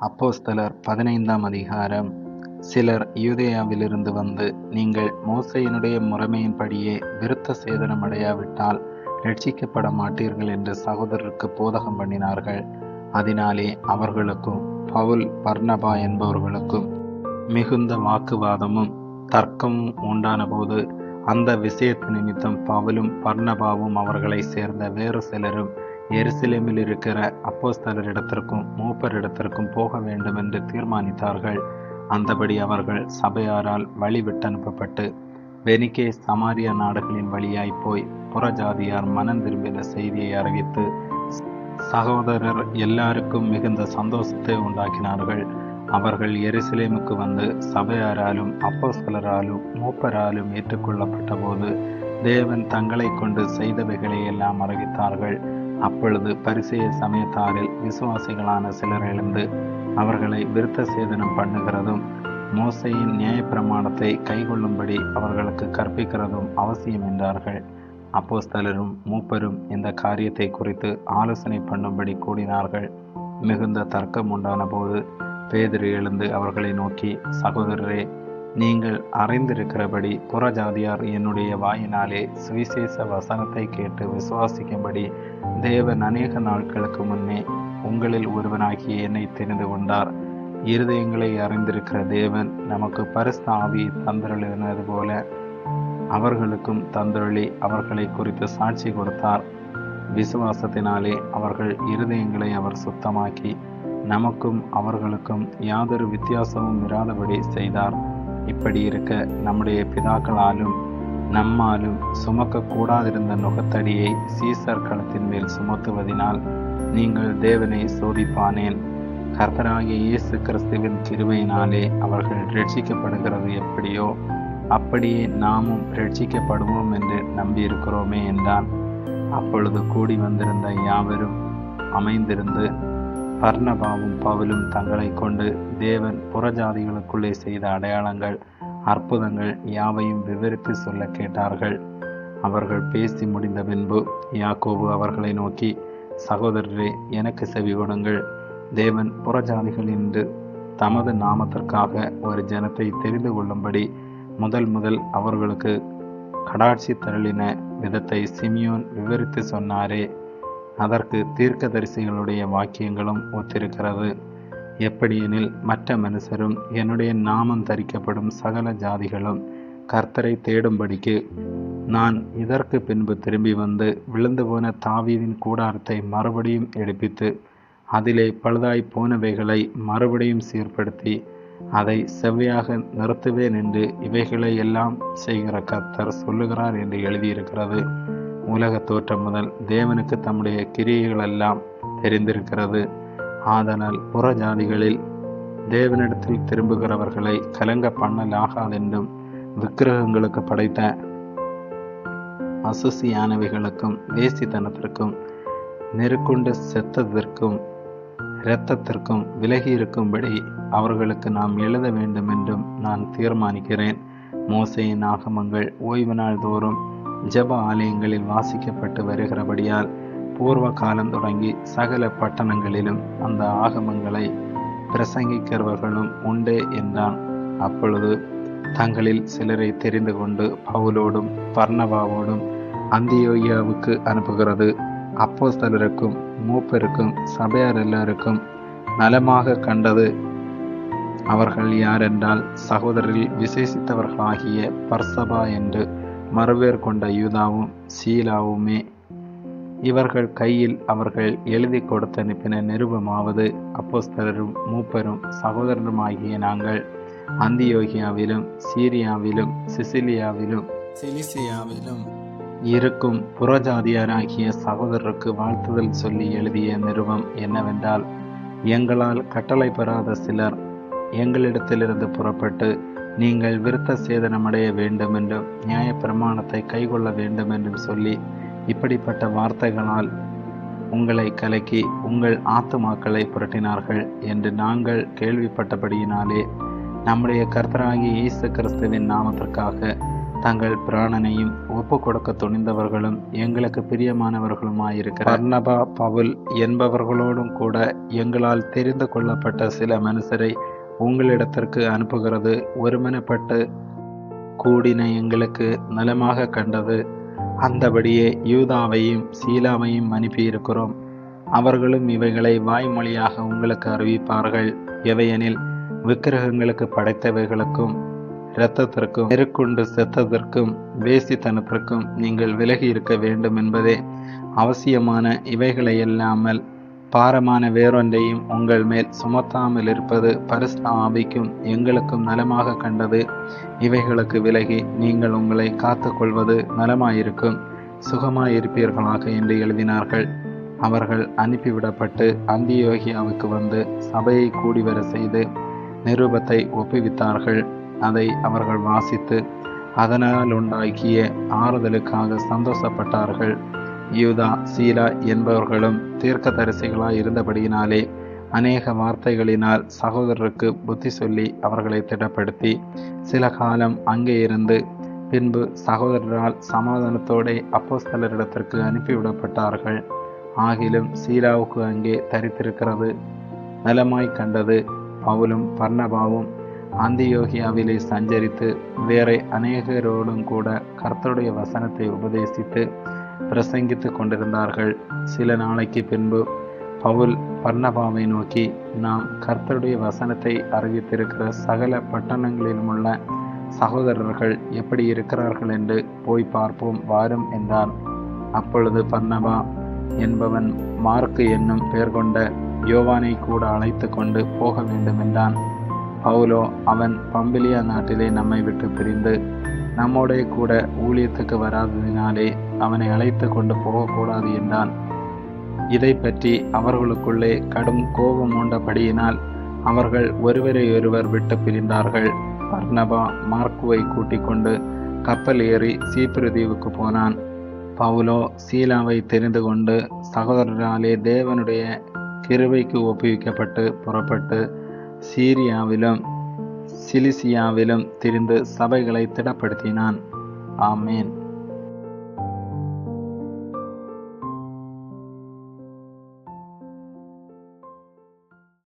அப்போஸ்தலர் பதினைந்தாம் அதிகாரம். சிலர் யூதேயாவிலிருந்து வந்து நீங்கள் மோசையினுடைய முறைமையின்படியே விருத்த சேதனம் அடையாவிட்டால் ரட்சிக்கப்பட மாட்டீர்கள் என்று சகோதரருக்கு போதகம் பண்ணினார்கள். அதனாலே அவர்களுக்கும் பவுல் பர்ணபா என்பவர்களுக்கும் மிகுந்த வாக்குவாதமும் தர்க்கமும் உண்டான போது அந்த விஷயத்து நிமித்தம் பவுலும் பர்ணபாவும் அவர்களை சேர்ந்த வேறு சிலரும் எருசலேமில் இருக்கிற அப்போஸ்தலர் இடத்திற்கும் மூப்பரிடத்திற்கும் போக வேண்டும் என்று தீர்மானித்தார்கள். அந்தபடி அவர்கள் சபையாரால் வழி விட்டனுப்பப்பட்டு வெனிக்கே சமாரியா நாடுகளின் வழியாய் போய் புறஜாதியார் மனம் திரும்பின செய்தியை அறிவித்து சகோதரர் எல்லாருக்கும் மிகுந்த சந்தோஷத்தை உண்டாக்கினார்கள். அவர்கள் எருசலேமுக்கு வந்து சபையாராலும் அப்போஸ்தலராலும் மூப்பராலும் ஏற்றுக்கொள்ளப்பட்ட போது தேவன் தங்களை கொண்டு செய்தவைகளை எல்லாம் அறிவித்தார்கள். அப்பொழுது பரிசெய சமயத்தாரில் விசுவாசிகளான சிலர் எழுந்து அவர்களை விருத்த சேதனம் பண்ணுகிறதும் மோசையின் நியாயப்பிரமாணத்தை கைகொள்ளும்படி அவர்களுக்கு கற்பிக்கிறதும் அவசியம் என்றார்கள். அப்போஸ்தலரும் மூப்பரும் இந்த காரியத்தை குறித்து ஆலோசனை பண்ணும்படி கூடினார்கள். மிகுந்த தர்க்கம் உண்டான போது பேதிரு எழுந்து அவர்களை நோக்கி சகோதரரே நீங்கள் அறிந்திருக்கிறபடி புறஜாதியார் என்னுடைய வாயினாலே சுவிசேஷ வசனத்தை கேட்டு விசுவாசிக்கும்படி தேவன் அநேக நாட்களுக்கு முன்னே உங்களில் ஒருவனாகிய என்னை தெரிந்து கொண்டார். இருதயங்களை அறிந்திருக்கிற தேவன் நமக்கு பரிசு ஆவி தந்தருளினது போல அவர்களுக்கும் தந்தருளி அவர்களை குறித்து சாட்சி கொடுத்தார். விசுவாசத்தினாலே அவர்கள் இருதயங்களை அவர் சுத்தமாக்கி நமக்கும் அவர்களுக்கும் யாதொரு வித்தியாசமும் இராதபடி செய்தார். இப்படி இருக்க நம்முடைய பிதாக்களாலும் நம்மாலும் சுமக்க கூடாதிருந்த நுகத்தடியை சீசர் களத்தின் மேல் சுமத்துவதினால் நீங்கள் தேவனை சோதிப்பானேன். கர்த்தராகிய இயேசு கிறிஸ்துவின் கிருவையினாலே அவர்கள் ரட்சிக்கப்படுகிறது எப்படியோ அப்படியே நாமும் ரட்சிக்கப்படுவோம் என்று நம்பியிருக்கிறோமே என்றான். அப்பொழுது கூடி வந்திருந்த யாவரும் அமைந்திருந்து பர்ணபாவும் பவுலும் தங்களை கொண்டு தேவன் புறஜாதிகளுக்குள்ளே செய்த அடையாளங்கள் அற்புதங்கள் யாவையும் விவரித்து சொல்ல கேட்டார்கள். அவர்கள் பேசி முடிந்த பின்பு யாக்கோபு அவர்களை நோக்கி சகோதரரே எனக்கு செவி கொடுங்கள். தேவன் புறஜாதிகள் என்று தமது நாமத்திற்காக ஒரு ஜனத்தை தெரிந்து கொள்ளும்படி முதல் முதல் அவர்களுக்கு கடாட்சி தருளின விதத்தை சிமியோன் விவரித்து சொன்னாரே. அதற்கு தீர்க்கதரிசிகளுடைய வாக்கியங்களும் ஒத்திருக்கிறது. எப்படியெனில் மற்ற மனுஷரும் என்னுடைய நாமம் தரிக்கப்படும் சகல ஜாதிகளும் கர்த்தரை தேடும்படிக்கு நான் இதற்கு பின்பு திரும்பி வந்து விழுந்து போன தாவீதின் கூடாரத்தை மறுபடியும் எடுப்பித்து அதிலே பழுதாய் போனவைகளை மறுபடியும் சீர்படுத்தி அதை செவ்வையாக நிறுத்துவேன் என்று இவைகளை எல்லாம் செய்கிற கர்த்தர் சொல்லுகிறார் என்று எழுதியிருக்கிறது. உலக தோற்றம் முதல் தேவனுக்கு தம்முடைய கிரியைகள் எல்லாம் தெரிந்திருக்கிறது. ஆதலால் புற ஜாதிகளில் தேவனிடத்தில் திரும்புகிறவர்களை கலங்க பண்ணலாகாதென்றும் விக்கிரகங்களுக்கு படைத்த அசுசியானவைகளுக்கும் வேசித்தனத்திற்கும் நெருக்குண்டு செத்ததற்கும் இரத்தத்திற்கும் விலகி இருக்கும்படி அவர்களுக்கு நாம் எழுத வேண்டும் என்றும் நான் தீர்மானிக்கிறேன். மோசையின் ஆகமங்கள் ஓய்வு நாள் தோறும் ஜப ஆலயங்களில் வாசிக்கப்பட்டு வருகிறபடியால் பூர்வ காலம் தொடங்கி சகல பட்டணங்களிலும் அந்த ஆகமங்களை பிரசங்கிக்கிறவர்களும் உண்டு என்றான். அப்பொழுது தங்களில் சிலரை தெரிந்து கொண்டு பவுலோடும் பர்ணபாவோடும் அந்தியோகியாவுக்கு அனுப்புகிறது. அப்போஸ்தலருக்கும் மூப்பருக்கும் சபையார் எல்லாருக்கும் நலமாக கண்டது அவர்கள் யாரென்றால் சகோதரில் விசேஷித்தவர்களாகிய பர்சபா என்று மறுவேர் கொண்ட யூதாவும் சீலாவுமே இவர்கள் கையில் அவர்கள் எழுதி கொடுத்து அனுப்பின நிருபமாவது அப்போஸ்தலரும் மூப்பரும் சகோதரருமாகிய நாங்கள் அந்தியோகியாவிலும் சீரியாவிலும் சிசிலியாவிலும் சிலிசியாவிலும் இருக்கும் புறஜாதியாராகிய சகோதரருக்கு வாழ்த்துதல் சொல்லி எழுதிய நிருபம் என்னவென்றால் எங்களால் கட்டளை பெறாத சிலர் எங்களிடத்திலிருந்து புறப்பட்டு நீங்கள் விருத்த சேதனமடைய வேண்டும் என்றும் நியாய பிரமாணத்தை வேண்டும் என்றும் சொல்லி இப்படிப்பட்ட வார்த்தைகளால் உங்களை கலக்கி உங்கள் ஆத்துமாக்களை புரட்டினார்கள் என்று நாங்கள் கேள்விப்பட்டபடியினாலே நம்முடைய கர்த்தராகிய இயேசு கிறிஸ்துவின் நாமத்திற்காக தங்கள் பிராணனையும் ஒப்பு கொடுக்க துணிந்தவர்களும் எங்களுக்கு பிரியமானவர்களுமாயிருக்கிற அர்ணபா பவுல் என்பவர்களோடும் கூட எங்களால் தெரிந்து கொள்ளப்பட்ட சில மனுஷரை உங்களிடத்திற்கு அனுப்புகிறது ஒருமனப்பட்டு கூடின எங்களுக்கு நலமாக கண்டது. அந்தபடியே யூதாவையும் சீலாவையும் அனுப்பியிருக்கிறோம். அவர்களும் இவைகளை வாய்மொழியாக உங்களுக்கு அறிவிப்பார்கள். எவையெனில் விக்கிரகங்களுக்கு படைத்தவைகளுக்கும் இரத்தத்திற்கும் நெருக்குண்டு செத்ததற்கும் வேசித்தனத்திற்கும் நீங்கள் விலகி இருக்க வேண்டும் என்பதே அவசியமான இவைகளை இல்லாமல் பாரமான வேறொன்றையும் உங்கள் மேல் சுமத்தாமல் இருப்பது பரிசு ஆவிக்கும் எங்களுக்கும் நலமாக கண்டது. இவைகளுக்கு விலகி நீங்கள் உங்களை காத்துக்கொள்வது நலமாயிருக்கும். சுகமாயிருப்பீர்களாக என்று எழுதினார்கள். அவர்கள் அனுப்பிவிடப்பட்டு அந்தியோகியாவுக்கு வந்து சபையை கூடிவர செய்து நிருபத்தை ஒப்புவித்தார்கள். அதை அவர்கள் வாசித்து அதனால் உண்டாக்கிய ஆறுதலுக்காக சந்தோஷப்பட்டார்கள். யூதா சீலா என்பவர்களும் தீர்க்கதரிசிகளாய் இருந்தபடியினாலே அநேக வார்த்தைகளினால் சகோதரருக்கு புத்தி சொல்லி அவர்களை திடப்படுத்தி சில காலம் அங்கே இருந்து பின்பு சகோதரரால் சமாதானத்தோடே அப்போஸ்தலரிடத்திற்கு அனுப்பிவிடப்பட்டார்கள். ஆகிலும் சீலாவுக்கு அங்கே தரித்திருக்கிறது நலமாய் கண்டது. பவுலும் பர்ணபாவும் அந்தியோகியாவிலே சஞ்சரித்து வேற அநேகரோடும் கூட கர்த்தருடைய வசனத்தை உபதேசித்து பிரசங்கித்து கொண்டிருந்தார்கள். சில நாளைக்கு பின்பு பவுல் பர்ணபாவை நோக்கி நாம் கர்த்தருடைய வசனத்தை அறிவித்திருக்கிற சகல பட்டணங்களிலும் உள்ள சகோதரர்கள் எப்படி இருக்கிறார்கள் என்று போய் பார்ப்போம் வாரும் என்றான். அப்பொழுது பர்ணபா என்பவன் மார்க்கு என்னும் பெயர் கொண்ட யோவானை கூட அழைத்து கொண்டு போக வேண்டும் என்றான். பவுலோ அவன் பம்பிலியா நாட்டிலே நம்மை விட்டு பிரிந்து நம்மோடே கூட ஊழியத்துக்கு வராததினாலே அவனை அழைத்து கொண்டு போகக்கூடாது என்றான். இதை பற்றி அவர்களுக்குள்ளே கடும் கோபம் உண்டபடியினால் அவர்கள் ஒருவரை ஒருவர் விட்டு பிரிந்தார்கள். பர்ணபா மார்க்குவை கூட்டிக் கொண்டு கப்பல் ஏறி சீப்பிரதீவுக்கு போனான். பவுலோ சீலாவை தெரிந்து கொண்டு சகோதரராலே தேவனுடைய கிருவைக்கு ஒப்புவிக்கப்பட்டு புறப்பட்டு சீரியாவிலும் சிலிசியாவிலும் திரிந்து சபைகளை திடப்படுத்தினான். ஆமேன்.